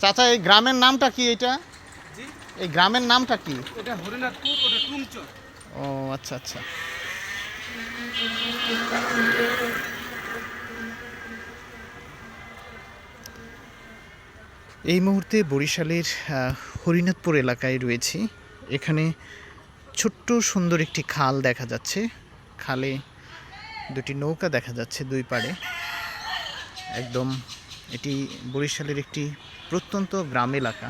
চাচা এই গ্রামের নামটা কি এটা এই গ্রামের নামটা কি? ওটা হরিনাথপুর ওটা টুমচর ও আচ্ছা আচ্ছা। এই মুহূর্তে বরিশালের হরিনাথপুর এলাকায় রয়েছি। এখানে ছোট্ট সুন্দর একটি খাল দেখা যাচ্ছে। খালে দুটি নৌকা দেখা যাচ্ছে দুই পাড়ে। একদম এটি বরিশালের একটি প্রত্যন্ত গ্রাম এলাকা।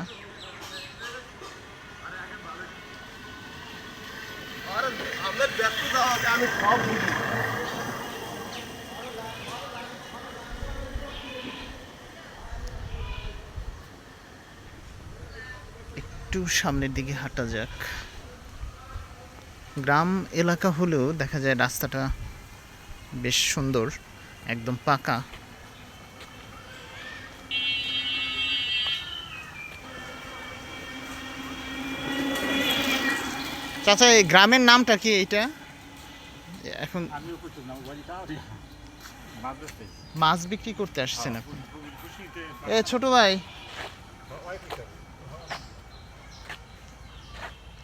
একটু সামনের দিকে হাঁটা যাক। গ্রাম এলাকা হলেও দেখা যায় রাস্তাটা বেশ সুন্দর, একদম পাকা। চাচা এই গ্রামের নামটা কি এটা এখন মাছ বিক্রি করতে আসছেন আপনি। এ ছোট ভাই।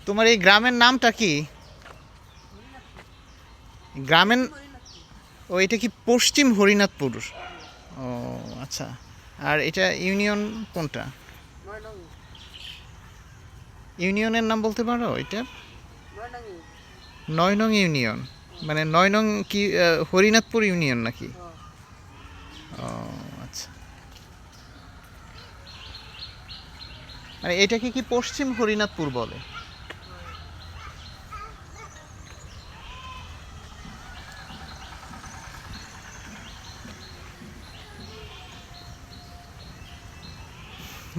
তোমার এই গ্রামের নামটা কি? গ্রামের ও এটা কি পশ্চিম হরিনাথপুর? ও আচ্ছা। আর এটা ইউনিয়ন কোনটা? ইউনিয়নের নাম বলতে পারো এটা নয় নং ইউনিয়ন। মানে নয় নং কি হরিনাথপুর ইউনিয়ন নাকি? ও আচ্ছা। মানে এটাকে কি পশ্চিম হরিনাথপুর বলে?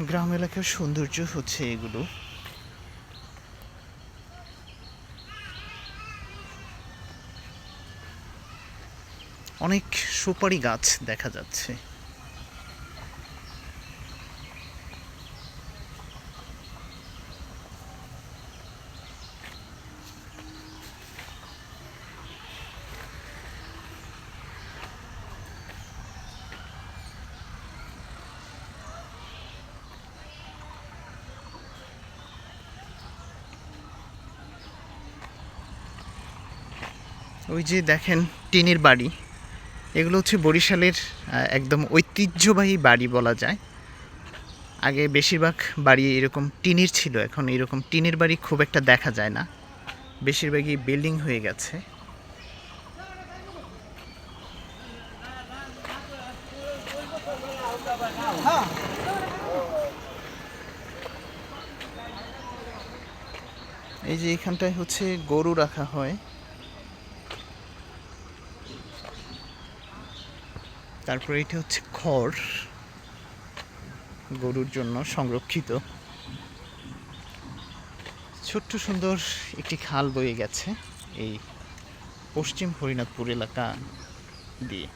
গ্রাম এলাকার সৌন্দর্য হচ্ছে এগুলো। অনেক সুপারি গাছ দেখা যাচ্ছে। ওই যে দেখেন টিনের বাড়ি। এগুলো হচ্ছে বরিশালের একদম ঐতিহ্যবাহী বাড়ি বলা যায়। আগে বেশিরভাগ বাড়ি এরকম টিনের ছিল, এখন এরকম টিনের বাড়ি খুব একটা দেখা যায় না। বেশিরভাগই বিল্ডিং হয়ে গেছে। এই যে এখানটায় হচ্ছে গরু রাখা হয়। তারপরে এটা হচ্ছে খড়, গরুর জন্য সংরক্ষিত। ছোট্ট সুন্দর একটি খাল বয়ে গেছে এই পশ্চিম হরিনাথপুর এলাকা দিয়ে।